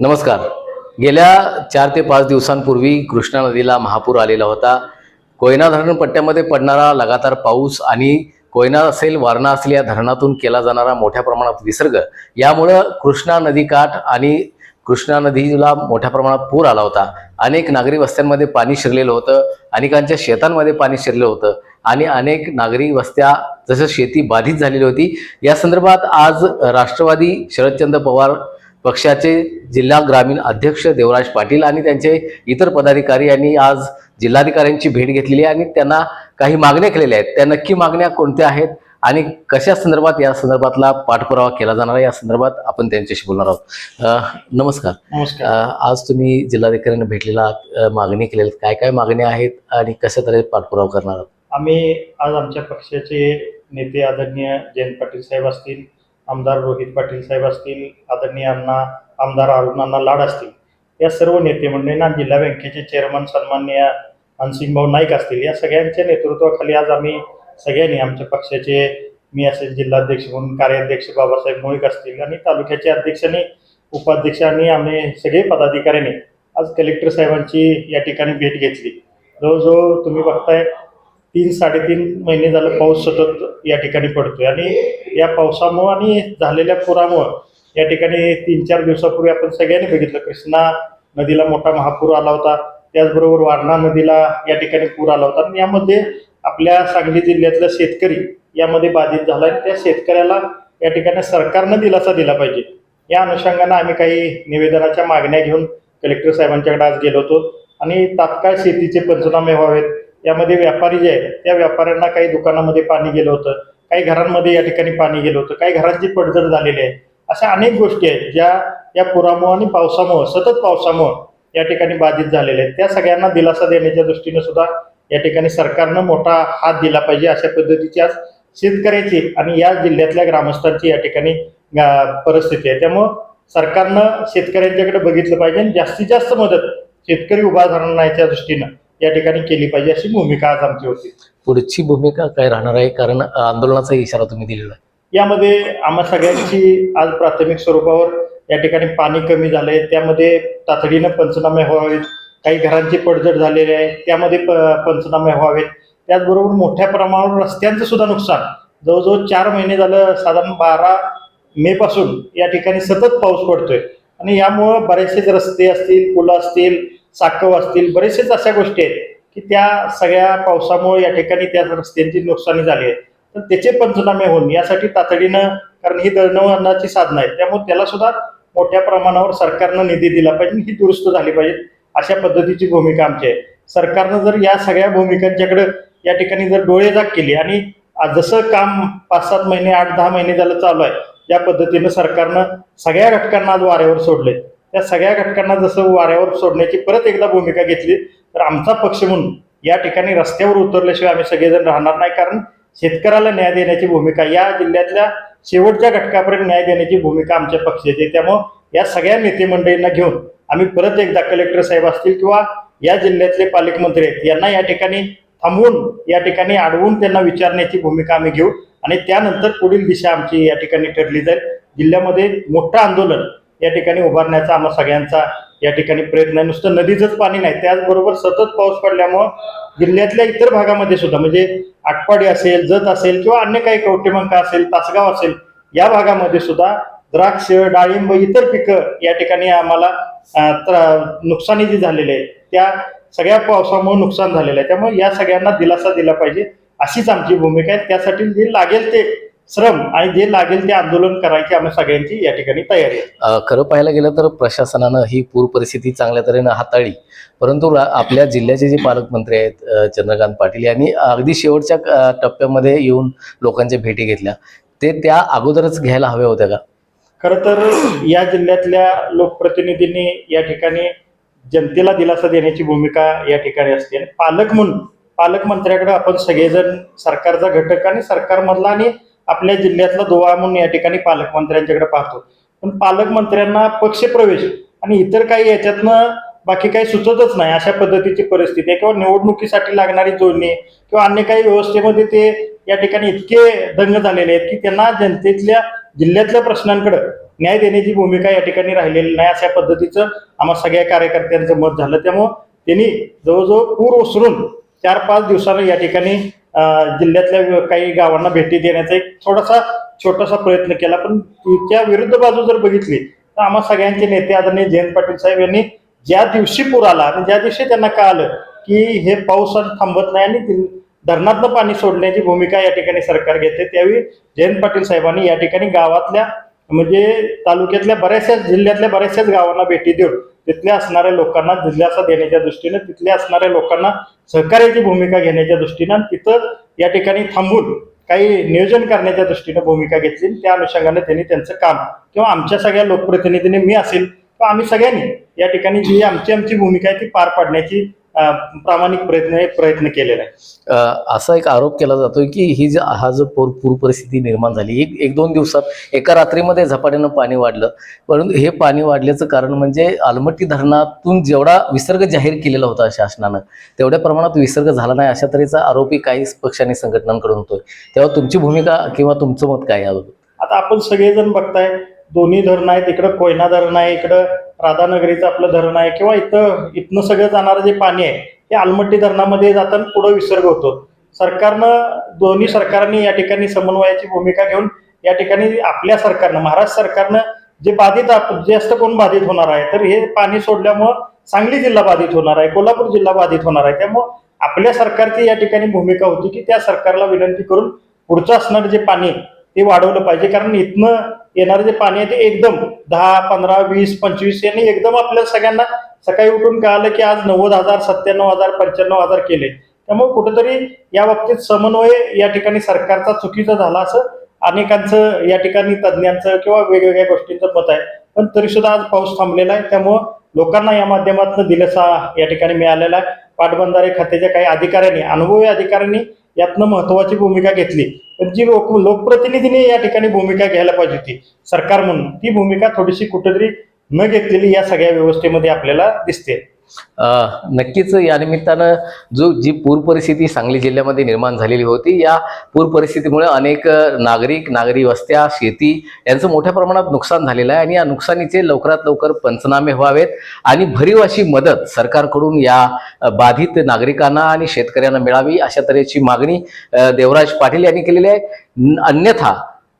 नमस्कार. गेल्या चार ते पाच दिवसांपूर्वी कृष्णा नदीला महापूर आलेला होता. कोयना धरण पट्ट्यामध्ये पडणारा लगातार पाऊस आणि कोयना असेल वारणा असेल या धरणातून केला जाणारा मोठ्या प्रमाणात विसर्ग यामुळं कृष्णा नदीकाठ आणि कृष्णा नदीला मोठ्या प्रमाणात पूर आला होता. अनेक नागरी वस्त्यांमध्ये पाणी शिरलेलं होतं अनेकांच्या शेतांमध्ये पाणी शिरलं होतं आणि अनेक नागरी वस्त्या जसं शेती बाधित झालेली होती. या संदर्भात आज राष्ट्रवादी शरदचंद्र पवार पक्षाचे जिल्हा ग्रामीण अध्यक्ष देवराज पाटील आणि त्यांचे इतर पदाधिकारी यांनी आज जिल्हाधिकाऱ्यांची भेट घेतलेली आहे आणि त्यांना काही मागण्या केलेल्या आहेत. त्या नक्की मागण्या कोणत्या आहेत आणि कशा संदर्भात या संदर्भातला पाठपुरावा केला जाणार आहे या संदर्भात आपण त्यांच्याशी बोलणार आहोत. नमस्कार. आज तुम्ही जिल्हाधिकाऱ्यांना भेटलेला मागणी केलेल्या. काय काय मागण्या आहेत आणि कशा तऱ्हे पाठपुरावा करणार आहात? आम्ही आज आमच्या पक्षाचे नेते आदरणीय जयंत पाटील साहेब असतील आमदार रोहित पाटील साहेब असतील आदरणीय अण्णा आमदार अरुणांना लाड असतील या सर्व नेते मंडळींना जिल्हा बँकेचे चेअरमन सन्माननीय हनसिंगभाऊ नाईक असतील या सगळ्यांच्या नेतृत्वाखाली आज आम्ही सगळ्यांनी आमच्या पक्षाचे मी असेल जिल्हाध्यक्ष म्हणून कार्याध्यक्ष बाबासाहेब मोहिक असतील आणि तालुक्याचे अध्यक्षांनी उपाध्यक्षांनी उपाध्यक्ष आणि आम्ही सगळे पदाधिकाऱ्यांनी आज कलेक्टर साहेबांची या ठिकाणी भेट घेतली. जवळजवळ तुम्ही बघताय तीन साडेतीन महिने झालं पाऊस सतत या ठिकाणी पडतोय. आणि या पावसामुळं आणि झालेल्या पुरामुळं या ठिकाणी तीन चार दिवसापूर्वी आपण सगळ्यांनी बघितलं कृष्णा नदीला मोठा महापूर आला होता. त्याचबरोबर वारणा नदीला या ठिकाणी पूर आला होता. आणि यामध्ये आपल्या सांगली जिल्ह्यातला शेतकरी यामध्ये बाधित झाला आणि त्या शेतकऱ्याला या ठिकाणी सरकारनं दिलासा दिला पाहिजे. या अनुषंगानं आम्ही काही निवेदनाच्या मागण्या घेऊन कलेक्टर साहेबांच्याकडे आज गेलो होतो. आणि तात्काळ शेतीचे पंचनामे व्हावेत. यामध्ये व्यापारी जे आहेत त्या व्यापाऱ्यांना काही दुकानामध्ये पाणी गेलं होतं काही घरांमध्ये या ठिकाणी पाणी गेलं होतं काही घरांची पडझड झालेली आहे. अशा अनेक गोष्टी आहेत ज्या या पुरामुळं आणि पावसामुळं सतत पावसामुळं या ठिकाणी बाधित झालेल्या आहेत. त्या सगळ्यांना दिलासा देण्याच्या दृष्टीने सुद्धा या ठिकाणी सरकारनं मोठा हात दिला पाहिजे अशा पद्धतीची आज शेतकऱ्याची आणि या जिल्ह्यातल्या ग्रामस्थांची या ठिकाणी परिस्थिती आहे. त्यामुळं सरकारनं शेतकऱ्यांच्याकडे बघितलं पाहिजे आणि जास्तीत जास्त मदत शेतकरी उभा राहण्याच्या दृष्टीनं. या ठिकाणी केली पाहिजे अशी भूमिका आज आमची होती. पुढची भूमिका काय राहणार आहे? कारण आंदोलनाचा इशारा तुम्ही दिलेला आहे. यामध्ये आम्हा सगळ्यांची आज प्राथमिक स्वरूपावर या ठिकाणी पाणी कमी झालंय. त्यामध्ये तातडीनं पंचनामे व्हावेत. काही घरांची पडझड झालेली आहे. त्यामध्ये प पंचनामे व्हावेत. त्याचबरोबर मोठ्या प्रमाणावर रस्त्यांचं सुद्धा नुकसान. जवळजवळ चार महिने झालं साधारण बारा मे पासून या ठिकाणी सतत पाऊस पडतोय. आणि यामुळं बरेचसेच रस्ते असतील पुलं असतील साकव असतील. बरेचसेच अशा गोष्टी आहेत की त्या सगळ्या पावसामुळे या ठिकाणी त्या रस्त्यांची नुकसानी झाली आहे. तर त्याचे पंचनामे होऊन यासाठी तातडीनं कारण ही दळणवळणाची साधनं आहेत त्यामुळे त्याला सुद्धा मोठ्या प्रमाणावर सरकारनं निधी दिला पाहिजे ही दुरुस्त झाली पाहिजे अशा पद्धतीची भूमिका आमची आहे. सरकारनं जर या सगळ्या भूमिकांच्याकडे या ठिकाणी जर डोळेजाग केली आणि जसं काम पाच सात महिने आठ दहा महिने झालं चालू आहे या पद्धतीनं सरकारनं सगळ्या घटकांना आज वाऱ्यावर सोडले त्या सगळ्या घटकांना जसं वाऱ्यावर सोडण्याची परत एकदा भूमिका घेतली तर आमचा पक्ष म्हणून या ठिकाणी रस्त्यावर उतरल्याशिवाय आम्ही सगळेजण राहणार नाही. कारण शेतकऱ्याला न्याय देण्याची भूमिका या जिल्ह्यातल्या शेवटच्या घटकापर्यंत न्याय देण्याची भूमिका आमच्या पक्षाची त्यामुळं या सगळ्या नेते मंडळींना घेऊन आम्ही परत एकदा कलेक्टर साहेब असतील किंवा या जिल्ह्यातले पालकमंत्री आहेत यांना या ठिकाणी थांबवून या ठिकाणी अडवून त्यांना विचारण्याची भूमिका आम्ही घेऊ. आणि त्यानंतर पुढील दिशा आमची या ठिकाणी ठरली जाईल. जिल्ह्यामध्ये मोठं आंदोलन या ठिकाणी उभारण्याचा आम्हा सगळ्यांचा या ठिकाणी प्रयत्न आहे. नुसतं नदीचंच पाणी नाही त्याचबरोबर सतत पाऊस पडल्यामुळं जिल्ह्यातल्या इतर भागामध्ये सुद्धा म्हणजे आटपाडी असेल जत असेल किंवा अन्य काही कवटेमंका असेल तासगाव असेल या भागामध्ये सुद्धा द्राक्ष डाळिंब इतर पिकं या ठिकाणी आम्हाला त्रा- नुकसानी जी झालेली आहे. त्या सगळ्या पावसामुळे नुकसान झालेलं आहे. त्यामुळे या सगळ्यांना दिलासा दिला पाहिजे अशीच आमची भूमिका आहे. त्यासाठी जे लागेल ते श्रम आणि जे लागेल ते आंदोलन करायची आम्ही सगळ्यांची या ठिकाणी तयारी आहे. खरं पाहायला गेलं तर प्रशासनानं ही पूर परिस्थिती चांगल्या तऱ्हेनं हाताळली. परंतु आपल्या जिल्ह्याचे जे पालकमंत्री आहेत चंद्रकांत पाटील यांनी अगदी शेवटच्या टप्प्यामध्ये येऊन लोकांच्या भेटी घेतल्या. ते त्या अगोदरच घ्यायला हव्या होत्या का? खरं तर या जिल्ह्यातल्या लोकप्रतिनिधींनी या ठिकाणी जनतेला दिलासा देण्याची भूमिका या ठिकाणी असते. आणि पालक म्हणून पालकमंत्र्याकडे आपण सगळेजण सरकारचा घटक आणि सरकारमधला आणि आपल्या जिल्ह्यातला दुवा म्हणून या ठिकाणी पालकमंत्र्यांच्याकडे पाहतो. पण पालकमंत्र्यांना पक्षप्रवेश आणि इतर काही याच्यातनं बाकी काही सुचतच नाही अशा पद्धतीची परिस्थिती आहे. किंवा निवडणुकीसाठी लागणारी जोडणी किंवा अन्य काही व्यवस्थेमध्ये ते या ठिकाणी इतके दंग झालेले आहेत की त्यांना जनतेतल्या जिल्ह्यातल्या प्रश्नांकडे न्याय देण्याची भूमिका या ठिकाणी राहिलेली नाही अशा पद्धतीचं आम्हा सगळ्या कार्यकर्त्यांचं मत झालं. त्यामुळं त्यांनी जवळजवळ पूर ओसरून चार पाच दिवसानं या ठिकाणी जिल्ह्यातल्या काही गावांना भेटी देण्याचा एक थोडासा छोटासा प्रयत्न केला. पण त्या विरुद्ध बाजू जर बघितली तर आम्हा सगळ्यांचे नेते आदरणीय जयंत पाटील साहेब यांनी ज्या दिवशी पूर आला आणि ज्या दिवशी त्यांना कळालं की हे पाऊस थांबत नाही आणि धरणातलं पाणी सोडण्याची भूमिका या ठिकाणी सरकार घेते त्यावेळी जयंत पाटील साहेबांनी या ठिकाणी गावातल्या म्हणजे तालुक्यातल्या बऱ्याचशाच जिल्ह्यातल्या बऱ्याचशाच गावांना भेटी देऊन तिथल्या असणाऱ्या लोकांना दिलासा देण्याच्या दृष्टीने तिथल्या असणाऱ्या लोकांना सहकार्याची भूमिका घेण्याच्या दृष्टीनं तिथं या ठिकाणी थांबून काही नियोजन करण्याच्या दृष्टीनं भूमिका घेतली त्या अनुषंगाने त्यांनी त्यांचं काम किंवा आमच्या सगळ्या लोकप्रतिनिधींनी मी असेल किंवा आम्ही सगळ्यांनी या ठिकाणी जी आमची आमची भूमिका आहे ती पार पाडण्याची प्रामाणिक प्रयत्न प्रयत्न केलेला आहे असा एक आरोप केला जातोय की ही जी हा जो पूर पूर परिस्थिती निर्माण झाली एक एक दोन दिवसात एका रात्रीमध्ये झपाट्यानं पाणी वाढलं. परंतु हे पाणी वाढल्याचं कारण म्हणजे आलमट्टी धरणातून जेवढा विसर्ग जाहीर केलेला होता शासनानं तेवढ्या प्रमाणात विसर्ग झाला नाही अशा तऱ्हेचा आरोपी काही पक्षांनी संघटनांकडून होतोय. तेव्हा तुमची भूमिका किंवा तुमचं मत काय याबाबत? आता आपण सगळेजण बघताय दोन्ही धरण आहेत इकडं कोयना धरण आहे इकडं राधानगरीचं आपलं धरण आहे किंवा इथं इथनं सगळं जाणारं जे पाणी आहे ते आलमट्टी धरणामध्ये जाताना पुढं विसर्ग होतो. सरकारनं दोन्ही सरकारने या ठिकाणी समन्वयाची भूमिका घेऊन या ठिकाणी आपल्या सरकारनं महाराष्ट्र सरकारनं जे बाधित जास्त कोण बाधित होणार आहे तर हे पाणी सोडल्यामुळं सांगली जिल्हा बाधित होणार आहे कोल्हापूर जिल्हा बाधित होणार आहे. त्यामुळं आपल्या सरकारची या ठिकाणी भूमिका होती की त्या सरकारला विनंती करून पुढचं असणारं जे पाणी ते वाढवलं पाहिजे. कारण इथनं येणारं जे पाणी आहे ते एकदम दहा पंधरा वीस पंचवीस यांनी एकदम आपल्या सगळ्यांना सकाळी उठून कळालं की आज नव्वद हजार सत्त्याण्णव हजार पंच्याण्णव हजार केले. त्यामुळे कुठेतरी या बाबतीत समन्वय या ठिकाणी सरकारचा चुकीचा झाला असं अनेकांचं या ठिकाणी तज्ज्ञांचं किंवा वेगवेगळ्या गोष्टींचं मत आहे. पण तरी सुद्धा आज पाऊस थांबलेला आहे. त्यामुळं लोकांना या माध्यमातून दिलासा या ठिकाणी मिळालेला आहे. पाटबंधारे खात्याच्या काही अधिकाऱ्यांनी अनुभवी अधिकाऱ्यांनी यातनं महत्वाची भूमिका घेतली. जी लोक लोकप्रतिनिधीने या ठिकाणी भूमिका घ्यायला पाहिजे होती सरकार म्हणून ती भूमिका थोडीशी कुठेतरी न घेतलेली या सगळ्या व्यवस्थेमध्ये आपल्याला दिसते. नक्कीच या निमित्तानं जो जी पूर परिस्थिती सांगली जिल्ह्यामध्ये निर्माण झालेली होती या पूर परिस्थितीमुळे अनेक नागरिक नागरी वस्त्या शेती यांचं मोठ्या प्रमाणात नुकसान झालेलं आहे आणि या नुकसानीचे लवकरात लवकर पंचनामे व्हावेत आणि भरीव अशी मदत सरकारकडून या बाधित नागरिकांना आणि शेतकऱ्यांना मिळावी अशा तऱ्हेची मागणी देवराज पाटील यांनी केलेली आहे. अन्यथा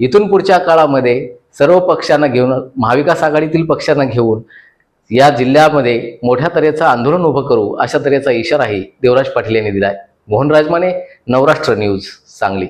इथून पुढच्या काळामध्ये सर्व पक्षांना घेऊन महाविकास आघाडीतील पक्षांना घेऊन या जिल्ह्यामध्ये मोठ्या तऱ्हेचं आंदोलन उभं करू अशा तऱ्हेचा इशाराही देवराज पाटील यांनी दिलाय. मोहन राजमाने नवराष्ट्र न्यूज सांगली.